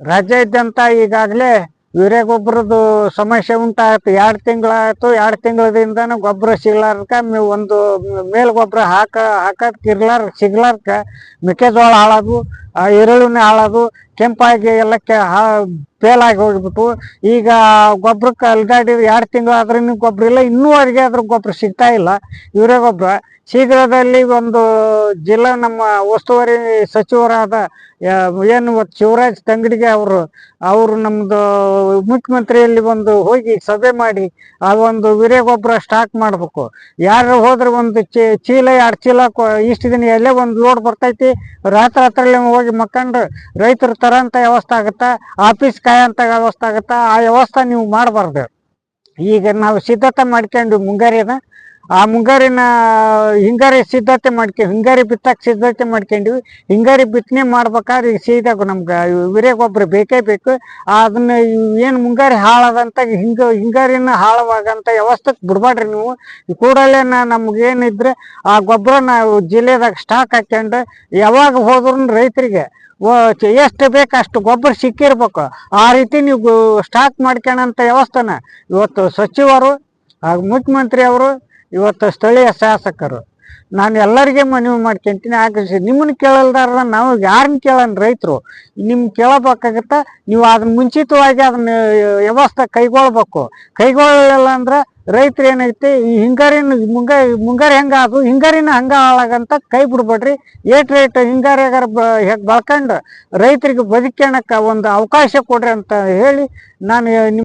ರಾಜ್ಯಾದ್ಯಂತ ಈಗಾಗಲೇ ಗೊಬ್ಬರದ್ದು ಸಮಸ್ಯೆ ಉಂಟಾಯ್ತು. ಎರಡು ತಿಂಗಳಾಯ್ತು. ಎರಡು ತಿಂಗಳದಿಂದನೂ ಗೊಬ್ಬರ ಸಿಗ್ಲಾರ್ಕ ಒಂದು ಮೇಲ್ ಗೊಬ್ಬರ ಹಾಕ ಹಾಕಕ್ ಇರ್ಲಾರ ಸಿಗ್ಲಾರ್ಕ ಮೆಕ್ಕೆಜೋಳ ಹಾಳಾದು ಆ ಈರುಳ್ಳಿನ ಹಾಳಾದು, ಕೆಂಪಾಗಿ ಎಲ್ಲ ಕೆ ಫೇಲ್ ಆಗಿ ಹೋಗ್ಬಿಟ್ಟು, ಈಗ ಗೊಬ್ಬರಕ್ಕೆ ಅಲ್ಗಾಡಿ ಎರಡು ತಿಂಗಳು ಆದ್ರೂ ಗೊಬ್ಬರ ಇಲ್ಲ, ಇನ್ನೂವರೆಗೆ ಅದ್ರ ಗೊಬ್ಬರ ಸಿಗ್ತಾ ಇಲ್ಲ. ಇವರೇ ಗೊಬ್ಬರ ಶೀಘ್ರದಲ್ಲಿ ಒಂದು ಜಿಲ್ಲಾ ನಮ್ಮ ಉಸ್ತುವಾರಿ ಸಚಿವರಾದ ಏನು ಶಿವರಾಜ್ ತಂಗಡಿಗೆ ಅವರು ಅವರು ನಮ್ಮದು ಮುಖ್ಯಮಂತ್ರಿಯಲ್ಲಿ ಒಂದು ಹೋಗಿ ಸಭೆ ಮಾಡಿ, ಆ ಒಂದು ವೀರ್ಯ ಗೊಬ್ಬರ ಸ್ಟಾಕ್ ಮಾಡಬೇಕು. ಯಾರು ಹೋದ್ರೆ ಒಂದು ಚೀಲ, ಎರಡು ಚೀಲ ಇಷ್ಟು ದಿನ ಎಲ್ಲೇ ಒಂದು ಲೋಡ್ ಬರ್ತೈತಿ, ರಾತ್ರಿ ರಾತ್ರಿ ಹೋಗಿ ಮಕ್ಕಂಡು ರೈತರು ತರಂತ ವ್ಯವಸ್ಥೆ ಆಗುತ್ತಾ, ಆಫೀಸ್ ಕಾಯಂತ ವ್ಯವಸ್ಥೆ ಆಗುತ್ತಾ, ಆ ವ್ಯವಸ್ಥೆ ನೀವು ಮಾಡಬಾರ್ದು. ಈಗ ನಾವು ಸಿದ್ಧತೆ ಮಾಡ್ಕೊಂಡು ಮುಂಗಾರಿನ ಆ ಮುಂಗಾರಿನ, ಹಿಂಗಾರಿ ಸಿದ್ಧತೆ ಮಾಡ್ಕೊ, ಹಿಂಗಾರಿ ಬಿತ್ತಕ್ಕೆ ಸಿದ್ಧತೆ ಮಾಡ್ಕೊಂಡ್ವಿ. ಹಿಂಗಾರಿ ಬಿತ್ತನೆ ಮಾಡ್ಬೇಕಾದ್ರೆ ಈಗ ಸೀದಾ ನಮ್ಗೆ ವಿರೇ ಗೊಬ್ಬರ ಬೇಕೇ ಬೇಕು. ಅದನ್ನ ಏನು ಮುಂಗಾರಿ ಹಾಳಾದಂತ ಹಿಂಗ, ಹಿಂಗಾರಿನ ಹಾಳವಾಗಂತ ವ್ಯವಸ್ಥೆಗೆ ಬಿಡ್ಬಾಡ್ರಿ ನೀವು. ಕೂಡಲೇ ನಮ್ಗೇನಿದ್ರೆ ಆ ಗೊಬ್ಬರ ನಾವು ಜಿಲ್ಲೆದಾಗ ಸ್ಟಾಕ್ ಹಾಕ್ಯಂಡು ಯಾವಾಗ ಹೋದ್ರು ರೈತರಿಗೆ ಎಷ್ಟು ಬೇಕು ಅಷ್ಟು ಗೊಬ್ಬರ ಸಿಕ್ಕಿರ್ಬೇಕು. ಆ ರೀತಿ ನೀವು ಸ್ಟಾಕ್ ಮಾಡ್ಕೊಳ್ಳೋಂಥ ವ್ಯವಸ್ಥೆನ ಇವತ್ತು ಸಚಿವರು ಹಾಗೂ ಮುಖ್ಯಮಂತ್ರಿ ಅವರು ಇವತ್ತು ಸ್ಥಳೀಯ ಶಾಸಕರು. ನಾನು ಎಲ್ಲರಿಗೆ ಮನವಿ ಮಾಡ್ಕೊಂತೀನಿ. ಆಗಿಸಿ ನಿಮ್ಮನ್ನು ಕೇಳಲ್ದಾರ ನಾವು ಯಾರನ್ನ ಕೇಳೋಣ ರೈತರು ನಿಮ್ಗೆ ಕೇಳಬೇಕಾಗತ್ತ ನೀವು ಅದನ್ನ ಮುಂಚಿತವಾಗಿ ಅದನ್ನ ವ್ಯವಸ್ಥೆ ಕೈಗೊಳ್ಬೇಕು. ಕೈಗೊಳ್ಳಲಿಲ್ಲ ಅಂದ್ರೆ ರೈತರು ಏನೈತಿ, ಈ ಹಿಂಗಾರಿನ ಮುಂಗ, ಮುಂಗಾರಿ ಹೆಂಗ ಅದು ಹಿಂಗಾರಿನ ಹಂಗ ಹಾಳಾಗಂತ ಕೈ ಬಿಡ್ಬೇಡ್ರಿ. ಏಟ್ ರೇಟ್ ಹಿಂಗಾರಿಯಾಗಾರ ಬ ಬಳ್ಕೊಂಡು ರೈತರಿಗೆ ಬದುಕ್ಯಾಣಕ್ಕ ಒಂದು ಅವಕಾಶ ಕೊಡ್ರಿ ಅಂತ ಹೇಳಿ ನಾನು